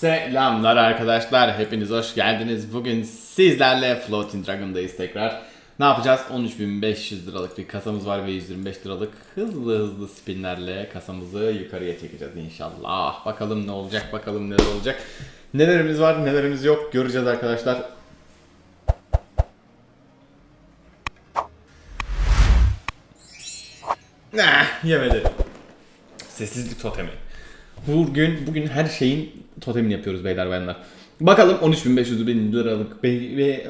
Selamlar arkadaşlar. Hepiniz hoş geldiniz. Bugün sizlerle Floating Dragon'dayız tekrar. Ne yapacağız? 13.500 liralık bir kasamız var ve 125 liralık hızlı hızlı spinlerle kasamızı yukarıya çekeceğiz inşallah. Bakalım ne olacak, bakalım neler olacak. Nelerimiz var, nelerimiz yok göreceğiz arkadaşlar. Nah, yemedi. Sessizlik totemi. Bugün bugün her şeyin totemini yapıyoruz beyler bayanlar. Bakalım 13.500 bin liralık be, ve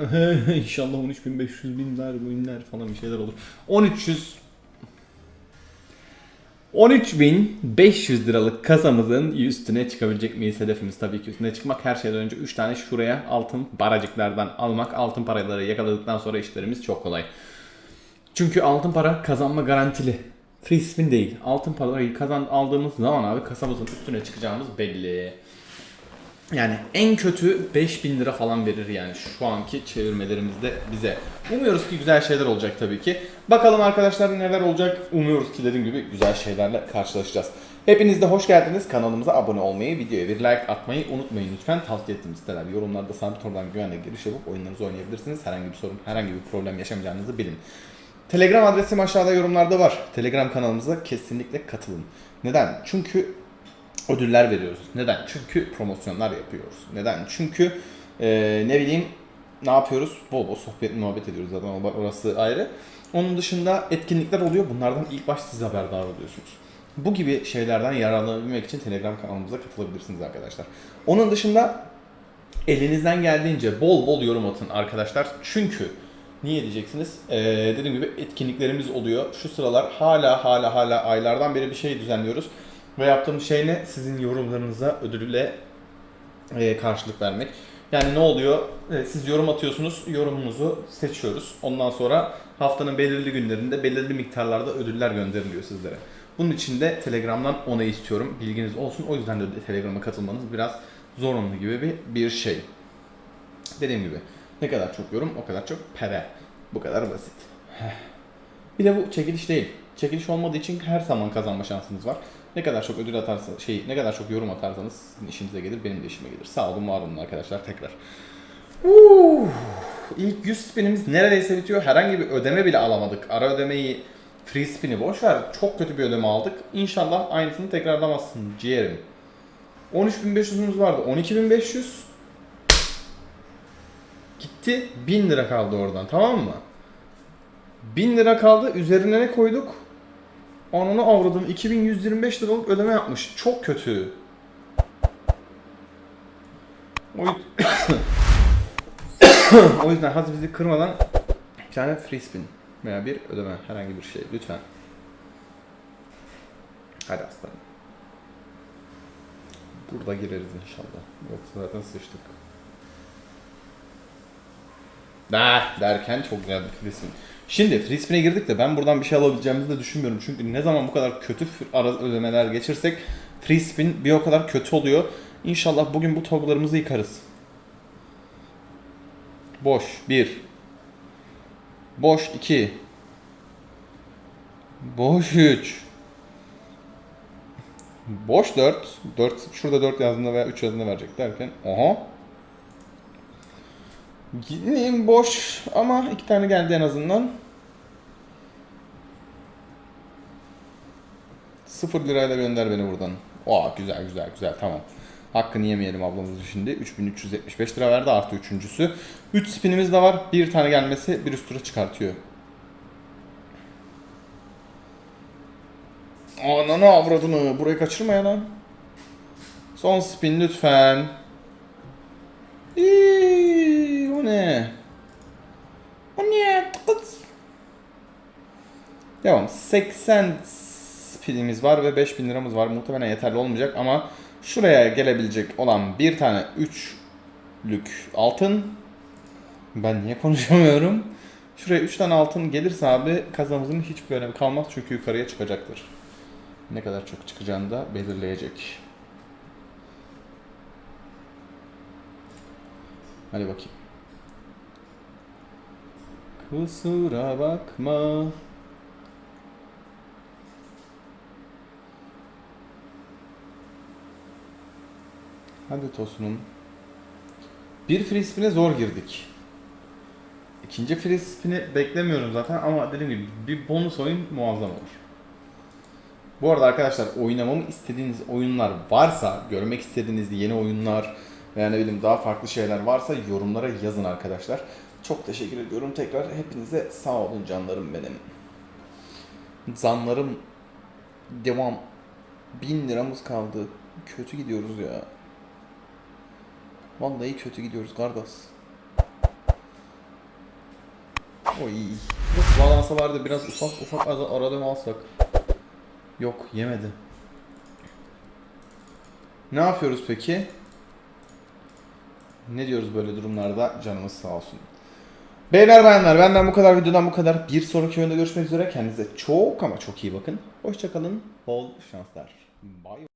inşallah 13.500 binler binler falan bir şeyler olur. 1300 13.500 liralık kasamızın üstüne çıkabilecek miyiz? Hedefimiz tabii ki üstüne çıkmak. Her şeyden önce 3 tane şuraya altın baracıklardan almak. Altın paraları yakaladıktan sonra işlerimiz çok kolay. Çünkü altın para kazanma garantili. Free spin değil. Altın parayı kazan aldığımız zaman abi kasamızın üstüne çıkacağımız belli. Yani en kötü 5000 lira falan verir yani şu anki çevirmelerimizde bize. Umuyoruz ki güzel şeyler olacak tabii ki. Bakalım arkadaşlar neler olacak. Umuyoruz ki dediğim gibi güzel şeylerle karşılaşacağız. Hepiniz de hoş geldiniz. Kanalımıza abone olmayı, videoya bir like atmayı unutmayın lütfen. Tavsiye ettiğim siteler yorumlarda sabit oradan güvenle giriş yapıp oyunlarınızı oynayabilirsiniz. Herhangi bir sorun, herhangi bir problem yaşamayacağınızı bilin. Telegram adresim aşağıda yorumlarda var. Telegram kanalımıza kesinlikle katılın. Neden? Çünkü ödüller veriyoruz. Neden? Çünkü promosyonlar yapıyoruz. Neden? Çünkü eee, ne bileyim ne yapıyoruz? Bol bol sohbet muhabbet ediyoruz zaten orası ayrı. Onun dışında etkinlikler oluyor. Bunlardan ilk baş siz haberdar oluyorsunuz. Bu gibi şeylerden yararlanabilmek için Telegram kanalımıza katılabilirsiniz arkadaşlar. Onun dışında elinizden geldiğince bol bol yorum atın arkadaşlar. Çünkü niye diyeceksiniz? Ee, dediğim gibi etkinliklerimiz oluyor. Şu sıralar hala hala hala aylardan beri bir şey düzenliyoruz. Ve yaptığımız şey ne? Sizin yorumlarınıza ödülle e, karşılık vermek. Yani ne oluyor? E, siz yorum atıyorsunuz, yorumunuzu seçiyoruz. Ondan sonra haftanın belirli günlerinde belirli miktarlarda ödüller gönderiliyor sizlere. Bunun için de Telegram'dan onay istiyorum. Bilginiz olsun. O yüzden de Telegram'a katılmanız biraz zorunlu gibi bir, bir şey. Dediğim gibi ne kadar çok yorum o kadar çok para. Bu kadar basit. Bir de bu çekiliş değil. Çekiliş olmadığı için her zaman kazanma şansınız var. Ne kadar çok ödül atarsanız, şey, ne kadar çok yorum atarsanız sizin işinize gelir, benim de işime gelir. Sağ olun, var olun arkadaşlar tekrar. Uh, ilk 100 spinimiz neredeyse bitiyor. Herhangi bir ödeme bile alamadık. Ara ödemeyi, free spin'i boş ver. Çok kötü bir ödeme aldık. İnşallah aynısını tekrarlamazsın ciğerim. 13.500'ümüz vardı. 12.500 gitti. 1000 lira kaldı oradan tamam mı? 1000 lira kaldı. Üzerine ne koyduk? Ananı avradım. 2125 liralık ödeme yapmış. Çok kötü. O o yüzden hadi bizi kırmadan bir tane free spin veya bir ödeme herhangi bir şey lütfen. Hadi aslanım. Burada gireriz inşallah. Yoksa zaten sıçtık. Ah derken çok güzel bir spin. Şimdi spin'e girdik de ben buradan bir şey alabileceğimizi de düşünmüyorum. Çünkü ne zaman bu kadar kötü ödemeler geçirsek spin bir o kadar kötü oluyor. İnşallah bugün bu toglarımızı yıkarız. Boş. 1 Boş. 2 Boş. 3 Boş. 4 4 şurada 4 yazdığında veya 3 yazdığında verecek derken oha Gideyim boş ama iki tane geldi en azından. 0 lirayla gönder beni buradan. Aa güzel güzel güzel tamam. Hakkını yemeyelim ablamızın şimdi. 3375 lira verdi artı üçüncüsü. 3 spinimiz de var. Bir tane gelmesi bir üst tura çıkartıyor. Ananı avradını. Burayı kaçırma ya lan. Son spin lütfen. İyi, o ne? O ne? Kız. Devam. 80 spinimiz var ve 5000 liramız var. Muhtemelen yeterli olmayacak ama şuraya gelebilecek olan bir tane üçlük altın. Ben niye konuşamıyorum? Şuraya 3 tane altın gelirse abi kazanımızın hiçbir önemi kalmaz çünkü yukarıya çıkacaktır. Ne kadar çok çıkacağını da belirleyecek. Hadi bakayım. Kusura bakma. Hadi Tosun'um. Bir free spin'e zor girdik. İkinci free spin'i beklemiyorum zaten ama dediğim gibi bir bonus oyun muazzam olur. Bu arada arkadaşlar oynamamı istediğiniz oyunlar varsa, görmek istediğiniz yeni oyunlar veya ne bileyim daha farklı şeyler varsa yorumlara yazın arkadaşlar. Çok teşekkür ediyorum tekrar. Hepinize sağ olun canlarım benim. Zanlarım devam. 1000 liramız kaldı. Kötü gidiyoruz ya. Vallahi kötü gidiyoruz kardeş. Oy. Nasıl bağlansa vardı biraz ufak ufak ara- arada mı alsak? Yok yemedi. Ne yapıyoruz peki? Ne diyoruz böyle durumlarda? Canımız sağ olsun. Beyler bayanlar benden bu kadar videodan bu kadar. Bir sonraki oyunda görüşmek üzere. Kendinize çok ama çok iyi bakın. Hoşçakalın. Bol şanslar. Bye.